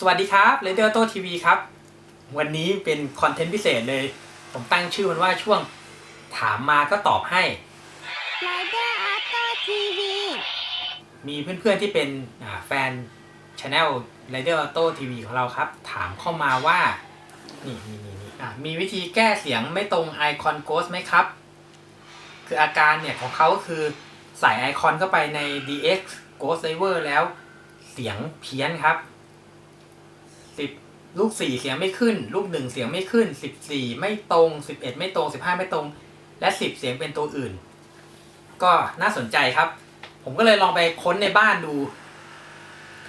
สวัสดีครับเรเดอร์โตทีวีครับ วันนี้เป็นคอนเทนต์พิเศษเลย ผมตั้งชื่อมันว่าช่วงถามมาก็ตอบให้ไรเดอร์อาร์ตทีวีมีเพื่อนๆที่เป็นอ่าแฟนช anel Rider Auto TV ของเราครับ ถามเข้ามาว่า นี่นี่นี่นี่อะมีวิธีแก้เสียงไม่ตรงไอคอน Ghost ไหมครับ คืออาการเนี่ยของเขาก็คือใส่ไอคอนเข้าไปใน DX Ghost Driver แล้วเสียงเพี้ยนครับสิบ ลูกสี่เสียงไม่ขึ้น ลูกหนึ่งเสียงไม่ขึ้นสิบสี่ไม่ตรงสิบเอ็ดไม่ตรงสิบห้าไม่ตรง และสิบเสียงเป็นตัวอื่น ก็น่าสนใจครับ ผมก็เลยลองไปค้นในบ้านดู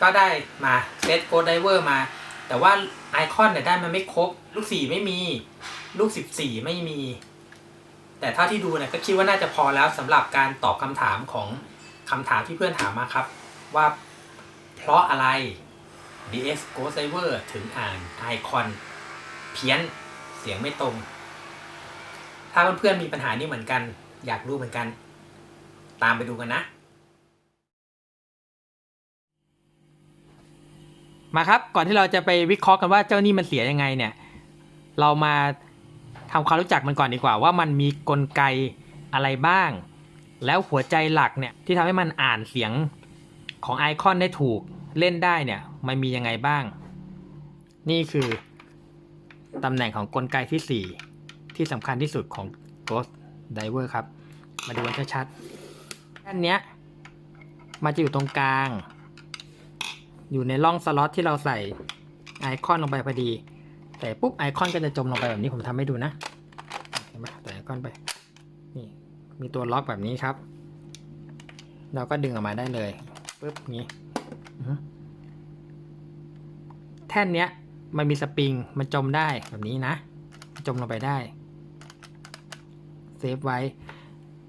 ก็ได้มาเซตโกดไดเวอร์มา แต่ว่าไอคอนเนี่ยได้มันไม่ครบ ลูกสี่ไม่มี ลูกสิบสี่ไม่มี แต่เท่าที่ดูเนี่ยก็คิดว่าน่าจะพอแล้วสำหรับการตอบคำถามของคำถามที่เพื่อนถามมาครับ ว่าเพราะอะไร DX Ghost Driver ถึงอ่านไอคอนเพี้ยนเสียงไม่ตรง ถ้าเพื่อนๆมีปัญหานี้เหมือนกัน อยากรู้เหมือนกัน ตามไปดูกันนะ มาครับก่อนที่เราจะไปวิเคราะห์กันว่าเจ้านี่มันเสียยังไงเนี่ย เรามาทำความรู้จักมันก่อนดีกว่า ว่ามันมีกลไกอะไรบ้าง แล้วหัวใจหลักเนี่ยที่ทำให้มันอ่านเสียงของไอคอนได้ถูก เล่นได้เนี่ยมันมียังไงบ้าง นี่คือตำแหน่งของกลไกที่ 4 ที่สำคัญที่สุดของ Ghost Diver ครับ มาดูกันชัดๆด้านเนี้ยมันจะอยู่ตรงกลาง อยู่ในร่องสล็อตที่เราใส่ไอคอนลงไปพอดี แต่ปุ๊บไอคอนก็จะจมลงไปแบบนี้ผมทำให้ดูนะเห็นไหมใส่ไอคอนไปนี่มีตัวล็อกแบบนี้ครับ เราก็ดึงออกมาได้เลยปุ๊บนี้ แท่นเนี้ยมันมีสปริง มันจมได้แบบนี้นะ จมลงไปได้ เซฟไว้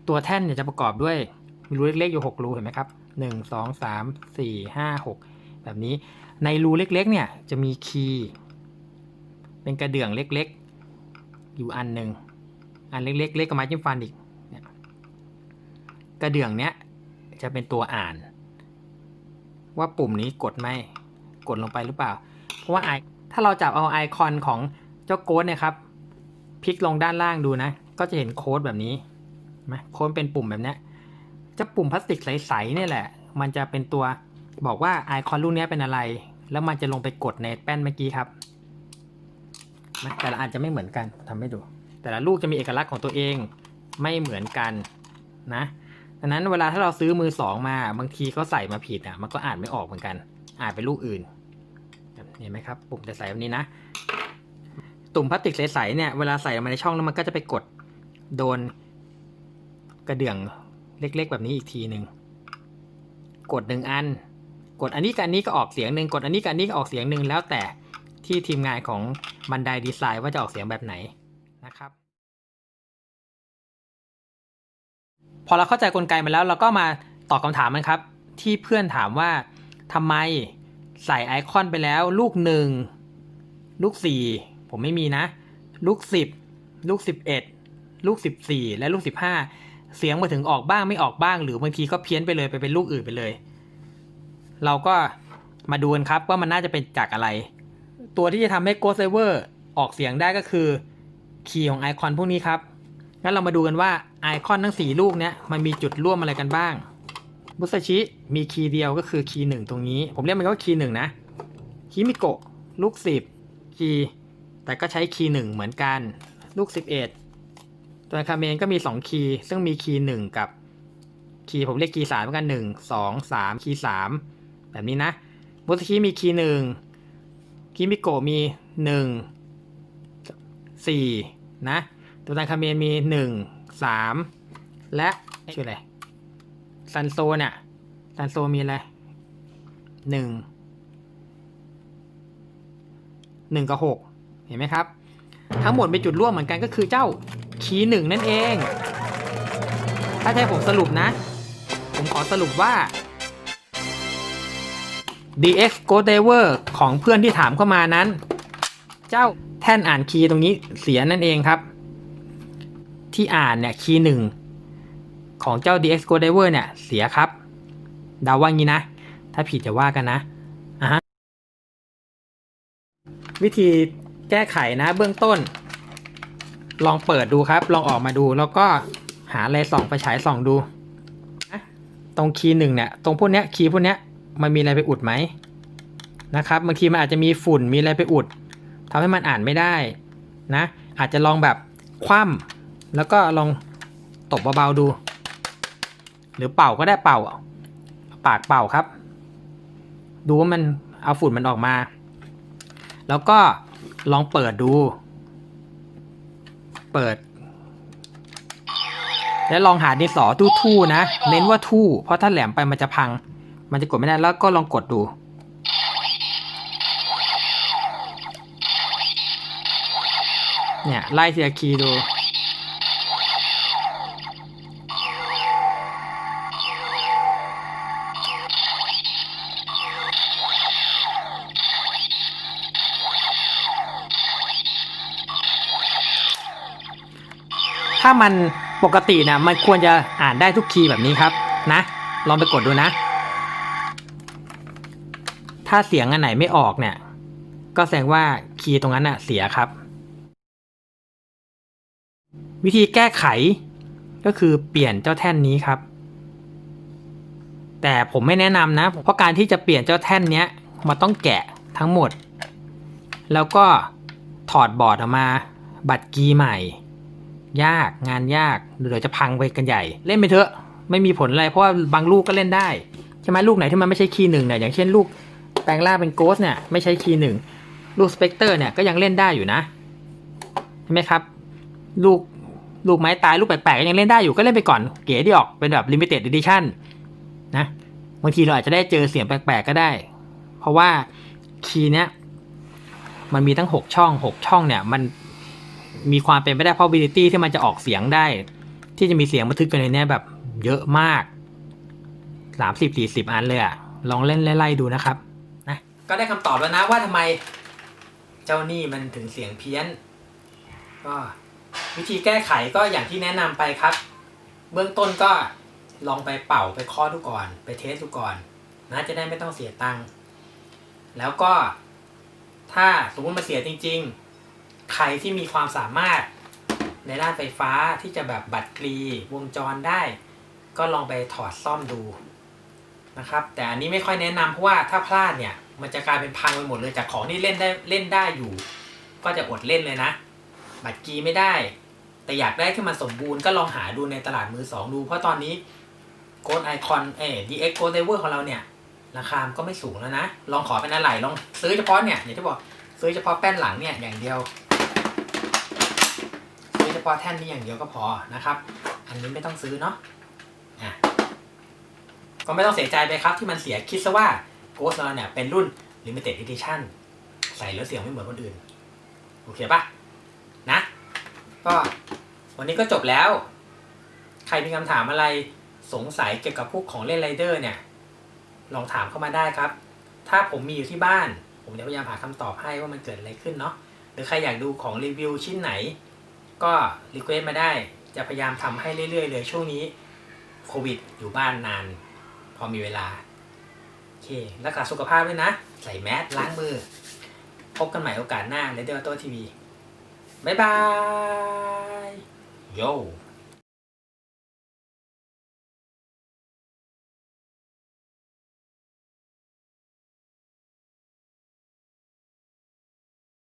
ตัวแท่นเนี่ยจะประกอบด้วย มีรูเล็กๆอยู่หกรูเห็นไหมครับหนึ่งสองสามสี่ห้าหกแบบนี้ ในรูเล็กๆ เนี่ยจะมีคีย์ เป็นกระเดื่องเล็กๆ อยู่อันหนึ่ง อันเล็กๆ เล็กกับไม้จิ้มฟันอีก กระเดื่องเนี้ยจะเป็นตัวอ่าน ว่าปุ่มนี้กดไหมกดลงไปหรือเปล่า เพราะว่าไอถ้าเราจับเอาไอคอนของเจ้าโค้ดเนี่ยครับพลิกลงด้านล่างดูนะ ก็จะเห็นโค้ดแบบนี้ไหมโค้ดเป็นปุ่มแบบเนี้ยจะปุ่มพลาสติกใสๆเนี่ยแหละ มันจะเป็นตัวบอกว่าไอคอนลูกเนี้ยเป็นอะไร แล้วมันจะลงไปกดในแป้นเมื่อกี้ครับนะแต่ละอันจะไม่เหมือนกันทำให้ดู แต่ละลูกจะมีเอกลักษณ์ของตัวเองไม่เหมือนกันนะ ดังนั้นเวลาถ้าเราซื้อมือสองมาบางทีเขาใส่มาผิดอะมันก็อ่านไม่ออกเหมือนกัน อ่านเป็นลูกอื่นเห็นไหมครับปุ่มจะใสแบบนี้นะ ตุ่มพลาสติกใสๆเนี่ยเวลาใส่ลงมาในช่องแล้วมันก็จะไปกดโดนกระเดื่องเล็ก ๆ แบบนี้อีกทีหนึ่งกดหนึ่งอัน กดอันนี้กับอันนี้ก็ออกเสียงหนึ่งกดอันนี้กับอันนี้ก็ออกเสียงหนึ่งแล้วแต่ที่ทีมงานของบันไดดีไซน์ว่าจะออกเสียงแบบไหนนะครับ พอเราเข้าใจกลไกมาแล้ว เราก็มาตอบคำถามมันครับ ที่เพื่อนถามว่าทำไมใส่ไอคอนไปแล้ว ลูกหนึ่งลูกสี่ผมไม่มีนะ ลูกสิบลูกสิบเอ็ดลูกสิบสี่และลูกสิบห้าเสียงมาถึงออกบ้างไม่ออกบ้าง หรือบางทีก็เพี้ยนไปเลยไปเป็นลูกอื่นไปเลย เราก็มาดูกันครับว่ามันน่าจะเป็นจากอะไร ตัวที่จะทำให้ Ghost Saver ออกเสียงได้ก็คือ คีย์ของไอคอนพวกนี้ครับ งั้นเรามาดูกันว่าไอคอนทั้ง 4 ลูกเนี้ยมันมีจุดร่วมอะไรกันบ้างบุสชิมีคีย์เดียวก็คือคีย์หนึ่งตรงนี้ ผมเรียกมันว่าคีย์หนึ่งนะคิมิโกะลูก 10 คีย์แต่ก็ใช้คีย์หนึ่งเหมือนกัน ลูก 11 ตัวคาเมนก็มี 2 คีย์ซึ่งมีคีย์หนึ่งกับคีย์ผมเรียกคีย์สามเหมือนกันหนึ่งสองสามคีย์สามแบบนี้นะบุสชิมีคีย์หนึ่งคิมิโกะมีหนึ่งสี่นะ ตัวตันคาเมนมีหนึ่งสามและชื่ออะไรซันโซเนี่ยซันโซมีอะไรหนึ่งหนึ่งกับหกเห็นไหมครับ ทั้งหมดเป็นจุดร่วมเหมือนกันก็คือเจ้าคีย์หนึ่งนั่นเอง ถ้าใช่ผมสรุปนะ ผมขอสรุปว่า DX g o d e v e r ของเพื่อนที่ถามเข้ามานั้น เจ้าแท่นอ่านคีย์ตรงนี้เสียนั่นเองครับ ที่อ่านเนี่ยคีย์หนึ่งของเจ้า DX g o d i v e r เนี่ย เสียครับเดาว่างี้นะ ถ้าผิดจะว่ากันนะวิธีแก้ไขนะเบื้องต้น ลองเปิดดูครับ ลองออกมาดูแล้วก็หาอะไรส่องไปฉายส่องดู ตรงคีย์หนึ่งเนี่ย ตรงพวกเนี้ยคีย์พวกเนี้ยมันมีอะไรไปอุดไหมนะครับบางทีมันอาจจะมีฝุ่นมีอะไรไปอุดทำให้มันอ่านไม่ได้นะ อาจจะลองแบบคว่ำ แล้วก็ลองตบเบาๆดู หรือเป่าก็ได้เป่า ปากเป่าครับ ดูว่ามันเอาฝุ่นมันออกมา แล้วก็ลองเปิดดู เปิด แล้วลองหาดินสอทู่ๆนะ เน้นว่าทู่ เพราะถ้าแหลมไปมันจะพัง มันจะกดไม่ได้แล้วก็ลองกดดูเนี่ยไล่ทีละคีย์ดู ถ้ามันปกตินะมันควรจะอ่านได้ทุกคีย์แบบนี้ครับนะ ลองไปกดดูนะ ถ้าเสียงอันไหนไม่ออกเนี่ย ก็แสดงว่าคีย์ตรงนั้นน่ะเสียครับ วิธีแก้ไขก็คือเปลี่ยนเจ้าแท่นนี้ครับ แต่ผมไม่แนะนำนะ เพราะการที่จะเปลี่ยนเจ้าแท่นเนี้ยมันต้องแกะทั้งหมด แล้วก็ถอดบอร์ดออกมา บัตรกีย์ใหม่ ยากงานยากเดี๋ยวจะพังไปกันใหญ่ เล่นไปเถอะ ไม่มีผลอะไรเพราะว่าบางลูกก็เล่นได้ใช่ไหมลูกไหนที่มันไม่ใช่คีย์หนึ่งเนี่ยอย่างเช่นลูกแปลงร่างเป็นโกสเนี่ยไม่ใช่คีย์หนึ่งลูกสเปกเตอร์เนี่ยก็ยังเล่นได้อยู่นะใช่ไหมครับ ลูกลูกไม้ตายลูกแปลกๆก็ยังเล่นได้อยู่ก็เล่นไปก่อนเก๋ดีออกเป็นแบบ limited edition นะบางทีเราอาจจะได้เจอเสียงแปลกๆก็ได้ เพราะว่าคีย์เนี้ยมันมีตั้งหกช่องหกช่องเนี่ย มัน มีความเป็นไปได้ probability ที่มันจะออกเสียงได้ ที่จะมีเสียงบันทึกกันในนี้แบบเยอะมากสามสิบสี่สิบอันเลยอะลองเล่นไล่ๆดูนะครับนะก็ได้คำตอบแล้วนะว่าทำไมเจ้านี่มันถึงเสียงเพี้ยน ก็วิธีแก้ไขก็อย่างที่แนะนำไปครับ เบื้องต้นก็ลองไปเป่าไปคาะดูก่อน ไปเทสดูก่อนนะจะได้ไม่ต้องเสียตังค์แล้วก็ถ้าสมมติมันเสียจริง ๆ ใครที่มีความสามารถในด้านไฟฟ้าที่จะแบบบัตรกรีวงจรได้ ก็ลองไปถอดซ่อมดูนะครับ แต่อันนี้ไม่ค่อยแนะนำเพราะว่าถ้าพลาดเนี่ย มันจะกลายเป็นพังไปหมดเลยจากของที่เล่นได้เล่นได้อยู่ ก็จะอดเล่นเลยนะ บัตรกรีไม่ได้ แต่อยากได้ที่มันสมบูรณ์ก็ลองหาดูในตลาดมือสองดู เพราะตอนนี้โกดไอคอนเอ DX Gold Diver ของเราเนี่ย ราคาก็ไม่สูงแล้วนะ ลองขอเป็นอะไรลองซื้อเฉพาะเนี่ยอย่างที่บอกซื้อเฉพาะแป้นหลังเนี่ยอย่างเดียว เฉพาะแท่นนี้อย่างเดียวก็พอนะครับ อันนี้ไม่ต้องซื้อเนาะอะก็ไม่ต้องเสียใจไปครับที่มันเสียคิดซะว่าโกสเราเนี่ยเป็นรุ่น Limited Edition ใส่แล้วเสียงไม่เหมือนคนอื่น โอเคปะนะ ก็วันนี้ก็จบแล้ว ใครมีคำถามอะไรสงสัยเกี่ยวกับพวกของเล่นไรเดอร์เนี่ย ลองถามเข้ามาได้ครับ ถ้าผมมีอยู่ที่บ้าน ผมจะพยายามหาคำตอบให้ว่ามันเกิดอะไรขึ้นเนาะหรือใครอยากดูของรีวิวชิ้นไหน ก็รีเควสมาได้จะพยายามทำให้เรื่อยๆ เลยช่วงนี้โควิดอยู่บ้านนาน พอมีเวลา โอเค รักษาสุขภาพด้วยนะ ใส่แมสล้างมือ พบกันใหม่โอกาสหน้าในเดลโต้ทีวี บ๊ายบาย โย